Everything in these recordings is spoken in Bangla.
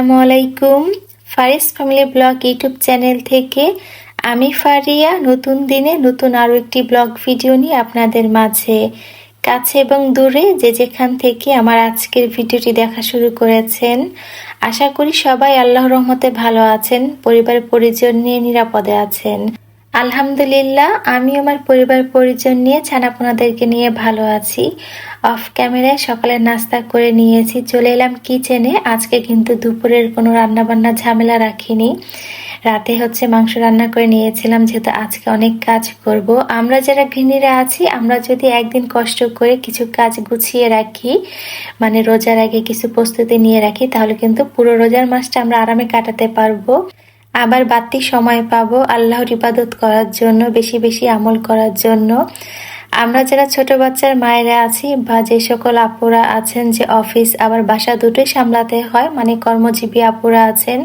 আসসালামু আলাইকুম। Faris family vlog YouTube channel থেকে আমি ফারিয়া। নতুন দিনে নতুন আরও একটি ব্লগ ভিডিও নিয়ে আপনাদের মাঝে। কাছে এবং দূরে যে যেখান থেকে আমার আজকের ভিডিওটি দেখা শুরু করেছেন, আশা করি সবাই আল্লাহ রহমতে ভালো আছেন পরিবার পরিজন নিয়ে নিরাপদে আছেন। আলহামদুলিল্লাহ আমি আমার পরিবার পরিজন নিয়ে ছানাপোনাদেরকে নিয়ে ভালো আছি। অফ ক্যামেরায় সকালে নাস্তা করে নিয়েছি, চলে এলাম কিচেনে। আজকে কিন্তু দুপুরের কোনো রান্নাবান্না ঝামেলা রাখিনি। রাতে হচ্ছে মাংস রান্না করে নিয়েছিলাম, যেহেতু আজকে অনেক কাজ করব। আমরা যারা গৃহিণীরা আছি, আমরা যদি একদিন কষ্ট করে কিছু কাজ গুছিয়ে রাখি মানে রোজার আগে কিছু প্রস্তুতি নিয়ে রাখি, তাহলে কিন্তু পুরো রোজার মাসটা আমরা আরামে কাটাতে পারব। আবার বাড়তি সময় পাবো আল্লাহর ইবাদত করার জন্য বেশি বেশি আমল করার জন্য। আমরা যারা ছোট বাচ্চার মায়েরা আছি বা যে সকল আপুরা আছেন যে অফিস, আবার বাসা দুটোই সামলাতে হয় মানে কর্মজীবী আপুরা আছেন,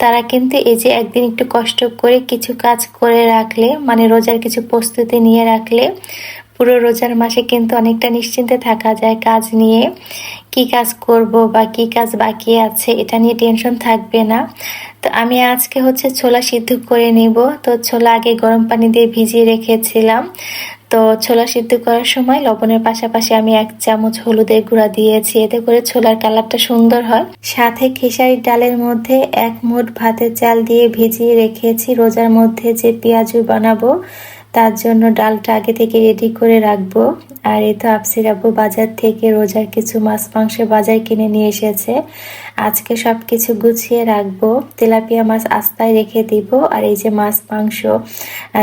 তারা কিন্তু এই যে একদিন একটু কষ্ট করে কিছু কাজ করে রাখলে মানে রোজার কিছু প্রস্তুতি নিয়ে রাখলে, পুরো রোজার মাসে কিন্তু অনেকটা নিশ্চিন্তে থাকা যায় কাজ নিয়ে, কি কাজ করব বা কি কাজ বাকি আছে, এটা নিয়ে টেনশন থাকবে না। তো আমি আজকে হচ্ছে ছোলা সিদ্ধ করে নিব। তো ছোলা আগে গরম পানি দিয়ে ভিজিয়ে রেখেছিলাম। তো ছোলা সিদ্ধ করার সময় লবণের পাশাপাশি আমি এক চামচ হলুদের গুঁড়া দিয়েছি। এতে করে ছোলার কালারটা সুন্দর হয়। সাথে খেসারির ডালের মধ্যে এক মুঠ ভাতের চাল দিয়ে ভিজিয়ে রেখেছি। রোজার মধ্যে যে পেঁয়াজু বানাবো, তার জন্য ডালটা আগে থেকে রেডি করে রাখব। আর এই তো আপসির আব্বু বাজার থেকে রোজার কিছু মাছ, মাংস বাজার কিনে নিয়ে এসেছে। আজকে সব কিছু গুছিয়ে রাখব। তেলাপিয়া মাছ আস্তায় রেখে দিব আর এই যে মাছ, মাংস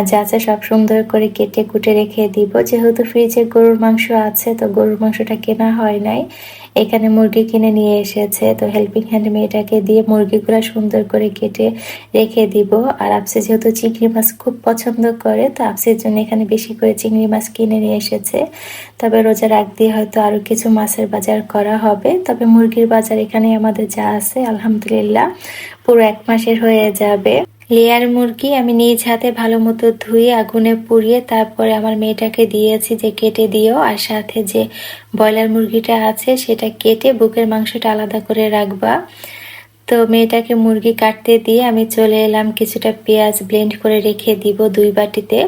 যা আছে সব সুন্দর করে কেটে কুটে রেখে দিব। যেহেতু ফ্রিজে গরুর মাংস আছে, তো গরুর মাংসটা কেনা হয় নাই। এখানে মুরগি কিনে নিয়ে এসেছে, তো হেল্পিং হ্যান্ড মেয়েটাকে দিয়ে মুরগিগুলো সুন্দর করে কেটে রেখে দিব। আর আপসে যেহেতু চিংড়ি মাছ খুব পছন্দ করে, তো আপসের জন্য এখানে বেশি করে চিংড়ি মাছ কিনে নিয়ে এসেছে। তবে রোজার আগ দিয়ে হয়তো আরও কিছু মাছের বাজার করা হবে। তবে মুরগির বাজার এখানে আমাদের যা আছে, আলহামদুলিল্লাহ। পুরো এক মাসের হয়ে যাবে। লেয়ার মুরগি আমি নিজ হাতে ভালো মতো ধুয়ে, আগুনে পুড়িয়ে তারপরে আমার মেয়েটাকে দিয়েছি যে কেটে দিও আর সাথে যে ব্রয়লার মুরগিটা আছে, সেটা কেটে বুকের মাংসটা আলাদা করে রাখবা। তো মেয়েটাকে মুরগি কাটতে দিয়ে আমি চলে এলাম, কিছুটা পেঁয়াজ ব্লেন্ড করে রেখে দিব দুই বাটিতে।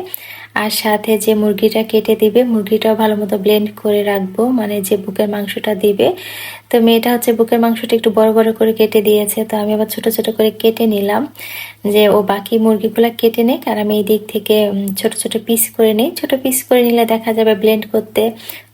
আর সাথে যে মুরগিটা কেটে দিবে, মুরগিটাও ভালো মতো ব্লেন্ড করে রাখব। মানে যে বুকের মাংসটা দিবে। তো মেয়েটা হচ্ছে বুকের মাংসটা একটু বড় বড় করে কেটে দিয়েছে। তো আমি আবার ছোট ছোট করে কেটে নিলাম যে ও বাকি মুরগিগুলো কেটে নেই আর আমি এই দিক থেকে ছোট ছোট পিস করে নিই। ছোট পিস করে নিলে দেখা যাবে ব্লেন্ড করতে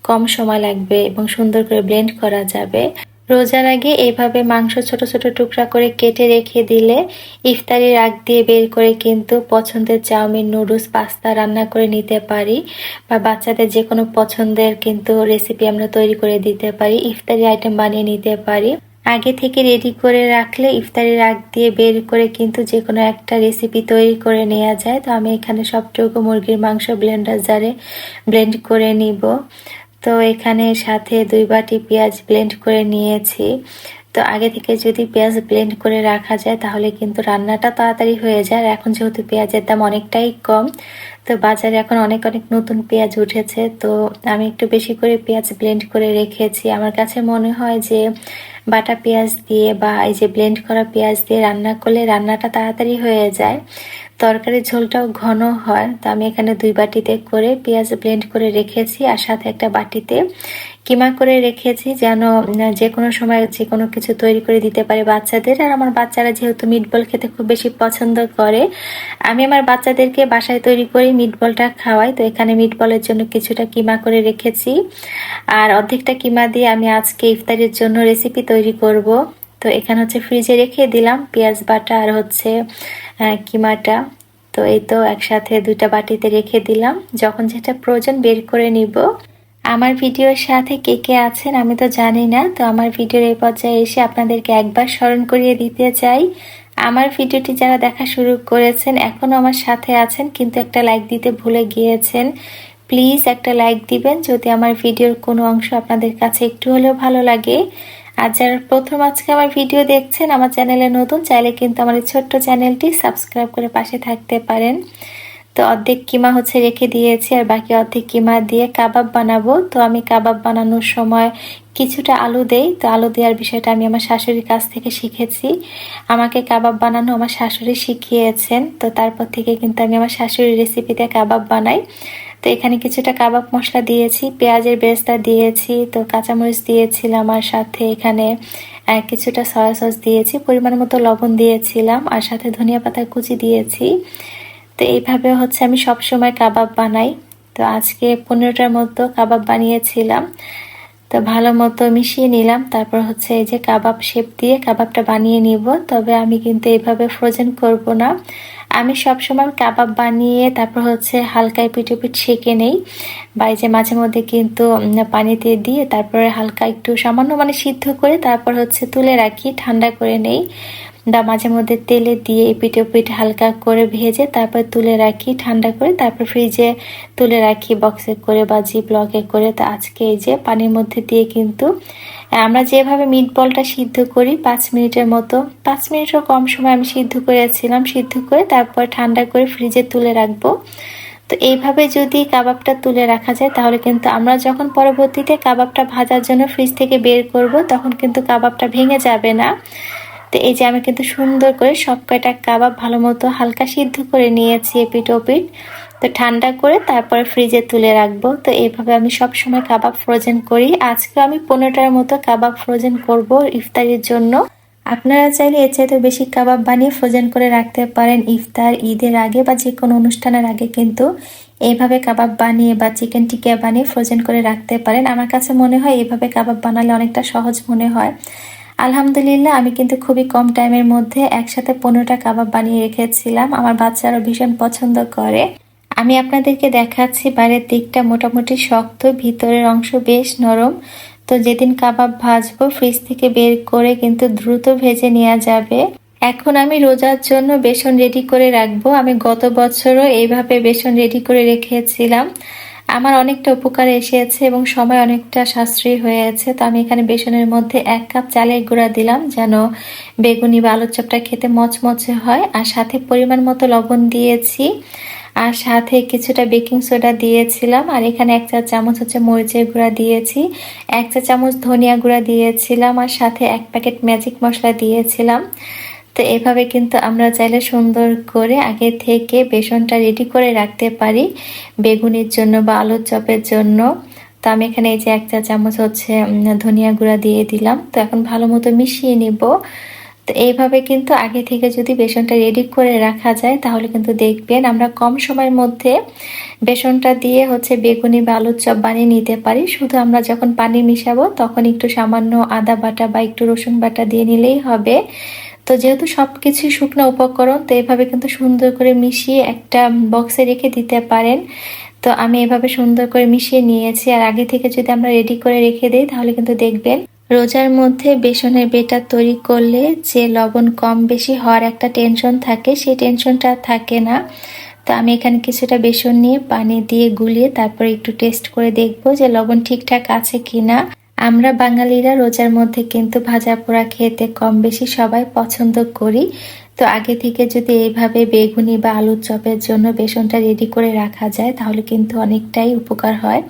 কম সময় লাগবে এবং সুন্দর করে ব্লেন্ড করা যাবে। রোজার আগে এভাবে মাংস ছোট ছোট টুকরা করে কেটে রেখে দিলে ইফতারির আগ দিয়ে বের করে কিন্তু পছন্দের চাউমিন, নুডলস, পাস্তা রান্না করে নিতে পারি বা বাচ্চাদের যে কোনো পছন্দের কিন্তু রেসিপি আমরা তৈরি করে দিতে পারি, ইফতারি আইটেম বানিয়ে নিতে পারি। আগে থেকে রেডি করে রাখলে ইফতারির আগ দিয়ে বের করে কিন্তু যে কোনো একটা রেসিপি তৈরি করে নেওয়া যায়। তো আমি এখানে সবটুকু মুরগির মাংস ব্লেন্ডার জারে ব্লেন্ড করে নিব। তো এখানে সাথে দুই বাটি পেঁয়াজ ব্লেন্ড করে নিয়েছি। তো আগে থেকে যদি পেঁয়াজ ব্লেন্ড করে রাখা যায়, তাহলে কিন্তু রান্নাটা তাড়াতাড়ি হয়ে যায়। আর এখন যেহেতু পেঁয়াজের দাম অনেকটাই কম, তো বাজারে এখন অনেক অনেক নতুন পেঁয়াজ উঠেছে। তো আমি একটু বেশি করে পেঁয়াজ ব্লেন্ড করে রেখেছি। আমার কাছে মনে হয় যে বাটা পেঁয়াজ দিয়ে বা এই যে ব্লেন্ড করা পেঁয়াজ দিয়ে রান্না করলে রান্নাটা তাড়াতাড়ি হয়ে যায়। তরকারির ঝোলটাও ঘন হয়, তো আমি এখানে দুই বাটিতে করে পেঁয়াজ ব্লেন্ড করে রেখেছি আর সাথে একটা বাটিতে কিমা করে রেখেছি যেন যে কোনো সময় যে কোনো কিছু তৈরি করে দিতে পারে বাচ্চাদের। আর আমার বাচ্চারা যেহেতু মিটবল খেতে খুব বেশি পছন্দ করে, আমি আমার বাচ্চাদেরকে বাসায় তৈরি করি মিটবলটা খাওয়াই। তো এখানে মিটবলের জন্য কিছুটা কিমা করে রেখেছি। আর অর্ধেকটা কিমা দিয়ে আমি আজকে ইফতারের জন্য রেসিপি তৈরি করব। তো এখানে হচ্ছে ফ্রিজে রেখে দিলাম পেঁয়াজ, বাটা আর হচ্ছে কিমাটা। তো এই তো একসাথে দুটা বাটিতে রেখে দিলাম। যখন যেটা প্রয়োজন বের করে নিব। আমার ভিডিওর সাথে কে কে আছেন আমি তো জানি না। তো আমার ভিডিওর এই পর্যায়ে এসে আপনাদেরকে একবার স্মরণ করিয়ে দিতে চাই। আমার ভিডিওটি যারা দেখা শুরু করেছেন এখনও আমার সাথে আছেন, কিন্তু একটা লাইক দিতে ভুলে গিয়েছেন, প্লিজ একটা লাইক দিবেন। যদি আমার ভিডিওর কোনো অংশ আপনাদের কাছে একটু হলেও ভালো লাগে। আর যারা প্রথম আজকে আমার ভিডিও দেখছেন, আমার চ্যানেলে নতুন, চাইলে কিন্তু আমার এই ছোট্ট চ্যানেলটি সাবস্ক্রাইব করে পাশে থাকতে পারেন। তো অর্ধেক কিমা হচ্ছে রেখে দিয়েছি, আর বাকি অর্ধেক কিমা দিয়ে কাবাব বানাবো। তো আমি কাবাব বানানোর সময় কিছুটা আলু দেই, তো আলু দেওয়ার বিষয়টা আমি আমার শাশুড়ির কাছ থেকে শিখেছি। আমাকে কাবাব বানানো আমার শাশুড়ি শিখিয়েছেন, তো তারপর থেকে কিন্তু আমি আমার শাশুড়ির রেসিপিতে কাবাব বানাই। তো এখানে কিছুটা কাবাব মশলা দিয়েছি, পেঁয়াজের বেস্তা দিয়েছি, তো কাঁচামরিচ দিয়েছিলাম আর সাথে এখানে কিছুটা সয়া সস দিয়েছি, পরিমাণ মতো লবণ দিয়েছিলাম আর সাথে ধনিয়া পাতা কুচি দিয়েছি। তো এইভাবে হচ্ছে আমি সব সময় কাবাব বানাই। তো আজকে পনেরোটার মতো কাবাব বানিয়েছিলাম। তো ভালো মতো মিশিয়ে নিলাম, তারপর হচ্ছে এই যে কাবাব শেপ দিয়ে কাবাবটা বানিয়ে নিব। তবে আমি কিন্তু এইভাবে ফ্রোজেন করব না। আমি সবসময় কাবাব বানিয়ে, তারপর হচ্ছে হালকায় পিঠে পিঠ সেঁকে নেই। বা যে মাঝে মধ্যে কিন্তু পানিতে দিয়ে, তারপরে হালকা একটু সামান্য মানে সিদ্ধ করে, তারপর হচ্ছে তুলে রাখি, ঠান্ডা করে নেই। বা মাঝে মধ্যে তেলে দিয়ে পিঠে পিঠে হালকা করে ভেজে তারপর তুলে রাখি, ঠান্ডা করে। তারপর ফ্রিজে তুলে রাখি বক্সে করে বা জি ব্লকে করে। তো আজকে এই যে পানির মধ্যে দিয়ে কিন্তু আমরা যেভাবে মিট বলটা সিদ্ধ করি, পাঁচ মিনিটের মতো, পাঁচ মিনিটও কম সময় আমি সিদ্ধ করেছিলাম। সিদ্ধ করে তারপর ঠান্ডা করে ফ্রিজে তুলে রাখব। তো এইভাবে যদি কাবাবটা তুলে রাখা যায়, তাহলে কিন্তু আমরা যখন পরবর্তীতে কাবাবটা ভাজার জন্য ফ্রিজ থেকে বের করব, তখন কিন্তু কাবাবটা ভেঙে যাবে না। তো এই যে আমি কিন্তু সুন্দর করে সব কয়টা কাবাব ভালো মতো হালকা সিদ্ধ করে নিয়েছি এপিট ওপিট তো ঠান্ডা করে তারপরে ফ্রিজে তুলে রাখব। তো এইভাবে আমি সব সময় কাবাব ফ্রোজেন করি। আজকে আমি পনেরোটার মতো কাবাব ফ্রোজেন করব ইফতারির জন্য। আপনারা চাইলে এর চাইতে বেশি কাবাব বানিয়ে ফ্রোজেন করে রাখতে পারেন ইফতার, ঈদের আগে বা যে কোনো অনুষ্ঠানের আগে কিন্তু। এইভাবে কাবাব বানিয়ে বা চিকেন টিকিয়া বানিয়ে ফ্রোজেন করে রাখতে পারেন। আমার কাছে মনে হয় এইভাবে কাবাব বানালে অনেকটা সহজ মনে হয়। আলহামদুলিল্লাহ, আমি কিন্তু খুবই কম টাইমের মধ্যে একসাথে পনেরোটা কাবাব বানিয়ে রেখেছিলাম। আমার বাচ্চারা ভীষণ পছন্দ করে। আমি আপনাদেরকে দেখাচ্ছি, বাইরের দিকটা মোটামুটি শক্ত, ভিতরের অংশ বেশ নরম। তো যেদিন কাবাব ভাজবো, ফ্রিজ থেকে বের করে কিন্তু দ্রুত ভেজে নেওয়া যাবে। এখন আমি রোজার জন্য বেসন রেডি করে রাখব। আমি গত বছরও এইভাবে বেসন রেডি করে রেখেছিলাম। আমার অনেকটা উপকার এসেছে এবং সময় অনেকটা সাশ্রয়ী হয়েছে তো আমি এখানে বেসনের মধ্যে এক কাপ চালের গুঁড়া দিলাম যেন বেগুনি বা আলুর চপটা খেতে মচমচে হয়। আর সাথে পরিমাণ মতো লবণ দিয়েছি। আর সাথে কিছুটা বেকিং সোডা দিয়েছিলাম। আর এখানে এক চা চামচ হচ্ছে মরিচের গুঁড়া দিয়েছি। এক চা চামচ ধনিয়া গুঁড়া দিয়েছিলাম। আর সাথে এক প্যাকেট ম্যাজিক মশলা দিয়েছিলাম। তো এভাবে কিন্তু আমরা চাইলে সুন্দর করে আগে থেকে বেসনটা রেডি করে রাখতে পারি, বেগুনির জন্য বা আলুর চপের জন্য। তো আমি এখানে এই যে এক চা চামচ হচ্ছে ধনিয়া গুঁড়া দিয়ে দিলাম। তো এখন ভালো মতো মিশিয়ে নিব। তো এইভাবে কিন্তু আগে থেকে যদি বেসনটা রেডি করে রাখা যায়, তাহলে কিন্তু দেখবেন আমরা কম সময়ের মধ্যে বেসনটা দিয়ে হচ্ছে বেগুনি বা আলুর চপ বানিয়ে নিতে পারি। শুধু আমরা যখন পানি মিশাবো, তখন একটু সামান্য আদা বাটা বা একটু রসুন বাটা দিয়ে নিলেই হবে। তো যেহেতু সব কিছু শুকনো উপকরণ, তো এভাবে কিন্তু সুন্দর করে মিশিয়ে একটা বক্সে রেখে দিতে পারেন। তো আমি এভাবে সুন্দর করে মিশিয়ে নিয়েছি। আর আগে থেকে যদি আমরা রেডি করে রেখে দিই, তাহলে কিন্তু দেখবেন রোজার মধ্যে বেসনের বেটার তৈরি করলে যে লবণ কম বেশি হওয়ার একটা টেনশন থাকে, সেই টেনশনটা থাকে না। তো আমি এখানে কিছুটা বেসন নিয়ে পানি দিয়ে গুলিয়ে তারপরে একটু টেস্ট করে দেখব যে লবণ ঠিকঠাক আছে কিনা। আমরা বাঙালিরা রোজার মধ্যে কিন্তু ভাজা পোড়া খেতে কম বেশি সবাই পছন্দ করি। তো আগে থেকে যদি এইভাবে বেগুনি বা আলুর চপের জন্য বেসনটা রেডি করে রাখা যায়, তাহলে কিন্তু অনেকটাই উপকার হয়।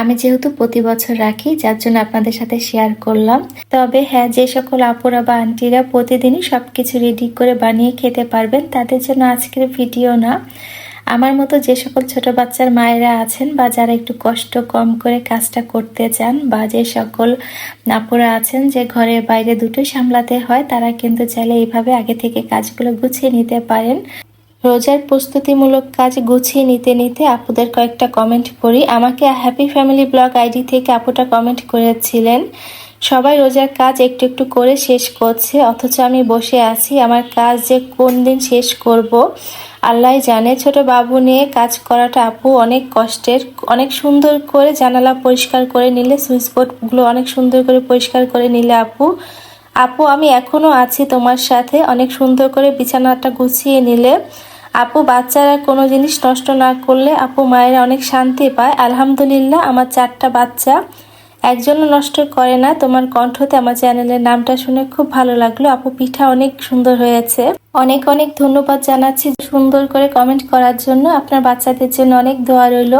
আমি যেহেতু প্রতি বছর রাখি, যার জন্য আপনাদের সাথে শেয়ার করলাম। তবে হ্যাঁ যে সকল আপুরা বা আন্টিরা প্রতিদিনই সব কিছু রেডি করে বানিয়ে খেতে পারবেন, তাদের জন্য আজকের ভিডিও না। আমার মতো যে সকল ছোট বাচ্চার মায়েরা আছেন বা যারা একটু কষ্ট কম করে কাজটা করতে চান বা যে সকল নাপুরা আছেন যে ঘরের বাইরে দুটোই সামলাতে হয়, তারা কিন্তু চাইলে এইভাবে আগে থেকে কাজগুলো গুছিয়ে নিতে পারেন। রোজার প্রস্তুতিমূলক কাজ গুছিয়ে নিতে নিতে আপুদের কয়েকটা কমেন্ট করি আমাকে হ্যাপি ফ্যামিলি ব্লগ আইডি থেকে আপুটা কমেন্ট করেছিলেন, সবাই রোজার কাজ একটু একটু করে শেষ করছে, অথচ আমি বসে আছি। আমার কাজ যে কোন দিন শেষ করব আল্লাহ জানে, ছোট বাবু নিয়ে কাজ করাটা আপু অনেক কষ্টের। অনেক সুন্দর করে জানালা পরিষ্কার করে নিলে, সুইচ বোর্ডগুলো অনেক সুন্দর করে পরিষ্কার করে নিলে আপু। আপু, আমি এখনও আছি তোমার সাথে। অনেক সুন্দর করে বিছানাটা গুছিয়ে নিলে। আপু, বাচ্চারা কোনো জিনিস নষ্ট না করলে আপু মায়েরা অনেক শান্তি পায়। আলহামদুলিল্লাহ, আমার চারটা বাচ্চা। একজনও নষ্ট করে না। তোমার কণ্ঠতে আমার চ্যানেলের নামটা শুনে খুব ভালো লাগল। আপু, পিঠা অনেক সুন্দর হয়েছে। অনেক অনেক ধন্যবাদ জানাচ্ছি সুন্দর করে কমেন্ট করার জন্য। আপনার বাচ্চাদের জন্য অনেক দোয়া রইল।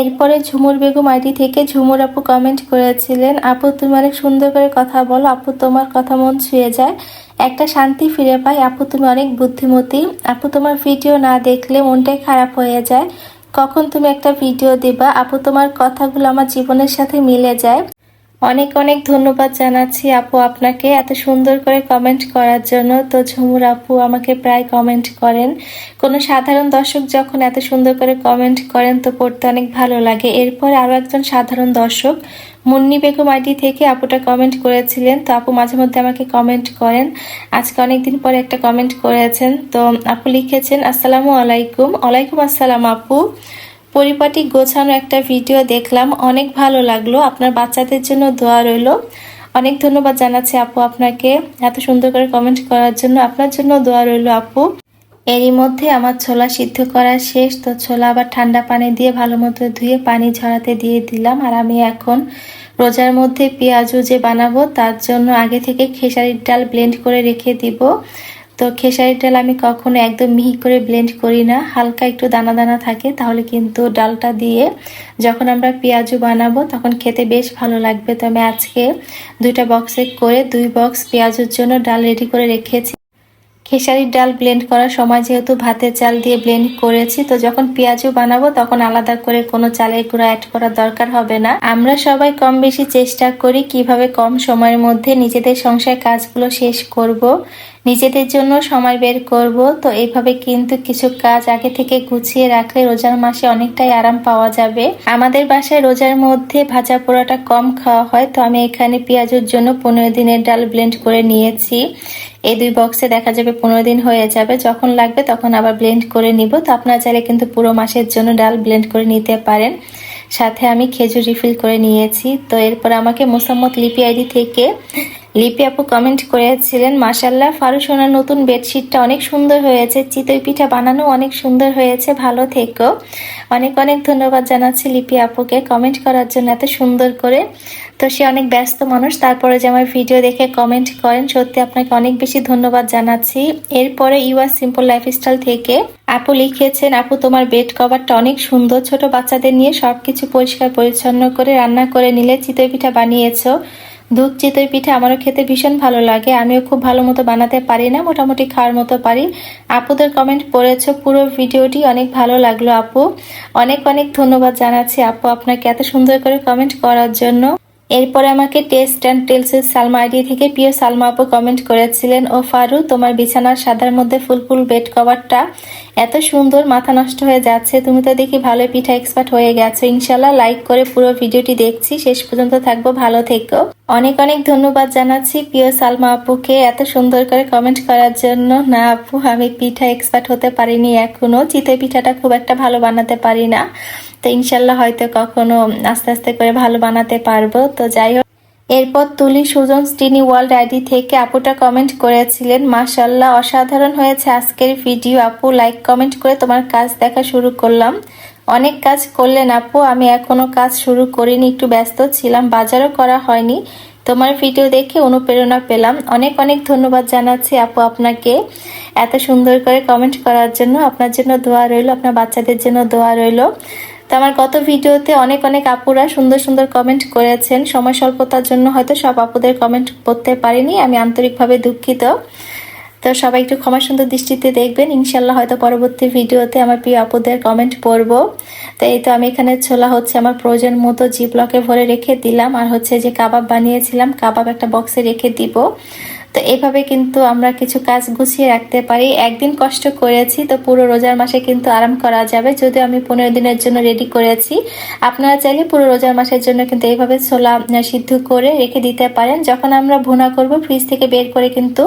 এরপরে ঝুমুর বেগম আইডি থেকে ঝুমুর আপু কমেন্ট করেছিলেন। আপু, তুমি অনেক সুন্দর করে কথা বলো। আপু, তোমার কথা মন ছুঁয়ে যায়। একটা শান্তি ফিরে পাই আপু, তুমি অনেক বুদ্ধিমতী। আপু, তোমার ভিডিও না দেখলে মনটাই খারাপ হয়ে যায়। কখন তুমি একটা ভিডিও দিবা? আপু তোমার কথাগুলো আমার জীবনের সাথে মিলে যায়। অনেক অনেক ধন্যবাদ জানাচ্ছি আপু আপনাকে এত সুন্দর করে কমেন্ট করার জন্য। তো ঝুমুর আপু আমাকে প্রায় কমেন্ট করেন। কোনো সাধারণ দর্শক যখন এত সুন্দর করে কমেন্ট করেন, তো পড়তে অনেক ভালো লাগে। এরপর আরও একজন সাধারণ দর্শক, মুন্নি বেগম আইডি থেকে আপুটা কমেন্ট করেছিলেন। তো আপু মাঝে মধ্যে আমাকে কমেন্ট করেন। আজকে অনেকদিন পরে একটা কমেন্ট করেছেন। তো আপু লিখেছেন, আসসালামু আলাইকুম। ওয়ালাইকুম আসসালাম আপু। পরিপাটি গোছানো একটা ভিডিও দেখলাম। অনেক ভালো লাগল। আপনার বাচ্চাদের জন্য দোয়া রইল। অনেক ধন্যবাদ জানাচ্ছি আপু আপনাকে। এত সুন্দর করে কমেন্ট করার জন্য আপনার জন্য দোয়া রইল আপু। এরই মধ্যে আমার ছোলা সিদ্ধ করা শেষ। তো ছোলা আবার ঠান্ডা পানি দিয়ে ভালো মতো ধুয়ে পানি ঝরাতে দিয়ে দিলাম। আর আমি এখন রোজার মধ্যে পেঁয়াজু যে বানাবো, তার জন্য আগে থেকে খেসারির ডাল ব্লেন্ড করে রেখে দিব। তো খেসারির ডাল আমি কখনো একদম মিহি করে ব্লেন্ড করি না। হালকা একটু দানা দানা থাকে, তাহলে কিন্তু ডালটা দিয়ে যখন আমরা পেঁয়াজু বানাবো তখন খেতে বেশ ভালো লাগবে। তো আমি আজকে দুইটা বক্সে করে দুই বক্স পেঁয়াজুর জন্য ডাল রেডি করে রেখেছি। খেসারির ডাল ব্লেন্ড করার সময় যেহেতু ভাতের চাল দিয়ে ব্লেন্ড করেছি, তো যখন পেঁয়াজু বানাবো তখন আলাদা করে কোনো চালের গুঁড়া অ্যাড করার দরকার হবে না। আমরা সবাই কম বেশি চেষ্টা করি কীভাবে কম সময়ের মধ্যে নিজেদের সংসার কাজগুলো শেষ করব। নিজেদের জন্য সময় বের করব। তো এইভাবে কিন্তু কিছু কাজ আগে থেকে গুছিয়ে রাখলে রোজার মাসে অনেকটাই আরাম পাওয়া যাবে। আমাদের বাসায় রোজার মধ্যে ভাজা পোড়াটা কম খাওয়া হয়। তো আমি এখানে পেঁয়াজের জন্য পনেরো দিনের ডাল ব্লেন্ড করে নিয়েছি। এই দুই বক্সে দেখা যাবে পনেরো দিন হয়ে যাবে। যখন লাগবে তখন আবার ব্লেন্ড করে নিব। তো আপনারা চাইলে কিন্তু পুরো মাসের জন্য ডাল ব্লেন্ড করে নিতে পারেন। সাথে আমি খেজুর রিফিল করে নিয়েছি। তো এরপর আমাকে মোসাম্মত লিপি আইডি থেকে লিপি আপু কমেন্ট করেছিলেন মাসাল্লাহ ফারুসোনার নতুন বেডশিটটা অনেক সুন্দর হয়েছে, চিতই পিঠা বানানো অনেক সুন্দর হয়েছে, ভালো থেকো। অনেক অনেক ধন্যবাদ জানাচ্ছি লিপি আপুকে কমেন্ট করার জন্য এত সুন্দর করে। তো সে অনেক ব্যস্ত মানুষ, তারপরে যে আমার ভিডিও দেখে কমেন্ট করেন, সত্যি আপনাকে অনেক বেশি ধন্যবাদ জানাচ্ছি। এরপরে ইউআর সিম্পল লাইফস্টাইল থেকে আপু লিখেছেন, আপু, তোমার বেড কভারটা অনেক সুন্দর, ছোট বাচ্চাদের নিয়ে সবকিছু পরিষ্কার পরিচ্ছন্ন করে রান্না করে নিলে চিতই পিঠা বানিয়েছো। দুধ, চিতই পিঠা আমারও খেতে ভীষণ ভালো লাগে। আমিও খুব ভালো মতো বানাতে পারি না, মোটামুটি খাওয়ার মতো পারি। আপুদের কমেন্ট পড়েছো, পুরো ভিডিওটি অনেক ভালো লাগল আপু। অনেক অনেক ধন্যবাদ জানাচ্ছি আপু আপনাকে এত সুন্দর করে কমেন্ট করার জন্য। এরপরে আমাকে টেস্ট অ্যান্ড টেলসের সালমা আইডি থেকে প্রিয় সালমা আপু কমেন্ট করেছিলেন, ও ফারু, তোমার বিছানার সাদার মধ্যে ফুল ফুল বেড কভারটা এত সুন্দর, মাথা নষ্ট হয়ে যাচ্ছে, তুমি তো দেখি ভালো পিঠা এক্সপার্ট হয়ে গেছো। ইনশাল্লাহ লাইক করে পুরো ভিডিওটি দেখছি। শেষ পর্যন্ত থাকব, ভালো থেকো। অনেক অনেক ধন্যবাদ জানাচ্ছি প্রিয় সালমা আপুকে এত সুন্দর করে কমেন্ট করার জন্য। না আপু, আমি পিঠা এক্সপার্ট হতে পারিনি এখনও। চিতে পিঠাটা খুব একটা ভালো বানাতে পারি না। তো ইনশাল্লাহ হয়তো কখনো আস্তে আস্তে করে ভালো বানাতে পারব। তো যাই হোক, এরপর তুলি সুজন স্টিনি ওয়ার্ল্ড আইডি থেকে আপুটা কমেন্ট করেছিলেন মাশাল্লাহ অসাধারণ হয়েছে আজকের ভিডিও আপু লাইক কমেন্ট করে তোমার কাজ দেখা শুরু করলাম। অনেক কাজ করলেন আপু, আমি এখনও কাজ শুরু করিনি, একটু ব্যস্ত ছিলাম, বাজারও করা হয়নি। তোমার ভিডিও দেখে অনুপ্রেরণা পেলাম। অনেক অনেক ধন্যবাদ জানাচ্ছি আপু আপনাকে এত সুন্দর করে কমেন্ট করার জন্য। আপনার জন্য দোয়া রইল, আপনার বাচ্চাদের জন্য দোয়া রইল। তো আমার গত ভিডিওতে অনেক অনেক আপুরা সুন্দর সুন্দর কমেন্ট করেছেন। সময় স্বল্পতার জন্য হয়তো সব আপুদের কমেন্ট করতে পারিনি, আমি আন্তরিকভাবে দুঃখিত। তো সবাই একটু ক্ষমা সুন্দর দৃষ্টিতে দেখবেন। ইনশাল্লাহ হয়তো পরবর্তী ভিডিওতে আমার প্রিয় আপুদের কমেন্ট পড়ব। তো এই তো আমি এখানে ছোলা হচ্ছে আমার প্রয়োজন মতো জিপ লকে ভরে রেখে দিলাম। আর হচ্ছে যে কাবাব বানিয়েছিলাম, কাবাব একটা বক্সে রেখে দিব। তো এভাবে কিন্তু আমরা কিছু কাজ গুছিয়ে রাখতে পারি। একদিন কষ্ট করেছি, তো পুরো রোজার মাসে কিন্তু আরাম করা যাবে। যদিও আমি পনেরো দিনের জন্য রেডি করেছি। আপনারা চাইলে পুরো রোজার মাসের জন্য কিন্তু এইভাবে ছোলা সিদ্ধ করে রেখে দিতে পারেন। যখন আমরা ভুনা করব ফ্রিজ থেকে বের করে কিন্তু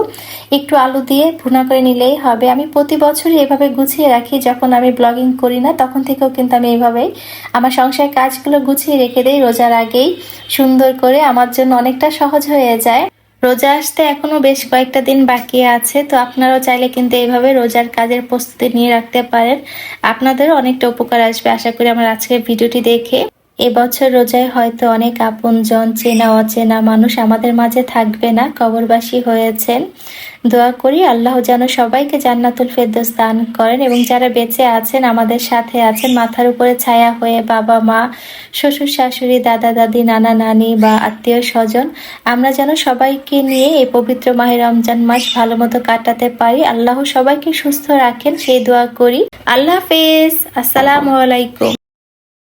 একটু আলু দিয়ে ভুনা করে নিলেই হবে। আমি প্রতি বছরই এভাবে গুছিয়ে রাখি। যখন আমি ব্লগিং করি না, তখন থেকেও কিন্তু আমি এইভাবেই আমার সংসার কাজগুলো গুছিয়ে রেখে দিই রোজার আগেই। সুন্দর করে আমার জন্য অনেকটা সহজ হয়ে যায়। রোজা আসতে এখনও বেশ কয়েকটা দিন বাকি আছে, তো আপনারাও চাইলে কিন্তু এইভাবে রোজার কাজের প্রস্তুতি নিয়ে রাখতে পারেন। আপনাদেরও অনেকটা উপকার আসবে, আশা করি আমার আজকের ভিডিওটি দেখে। এবছর রোজায় হয়তো অনেক আপনজন চেনা অচেনা মানুষ আমাদের মাঝে থাকবে না, কবরবাসী হয়েছেন। দোয়া করি আল্লাহ যেন সবাইকে জান্নাতুল ফেরদৌস দান করেন এবং যারা বেঁচে আছেন, আমাদের সাথে আছেন, মাথার উপরে ছায়া হয়ে বাবা মা, শ্বশুর শাশুড়ি, দাদা দাদি, নানা নানি বা আত্মীয় স্বজন, আমরা যেন সবাইকে নিয়ে এই পবিত্র মাহে রমজান মাস ভালো মতো কাটাতে পারি। আল্লাহ সবাইকে সুস্থ রাখেন, সেই দোয়া করি। আল্লাহ হাফেজ। আসসালামু আলাইকুম।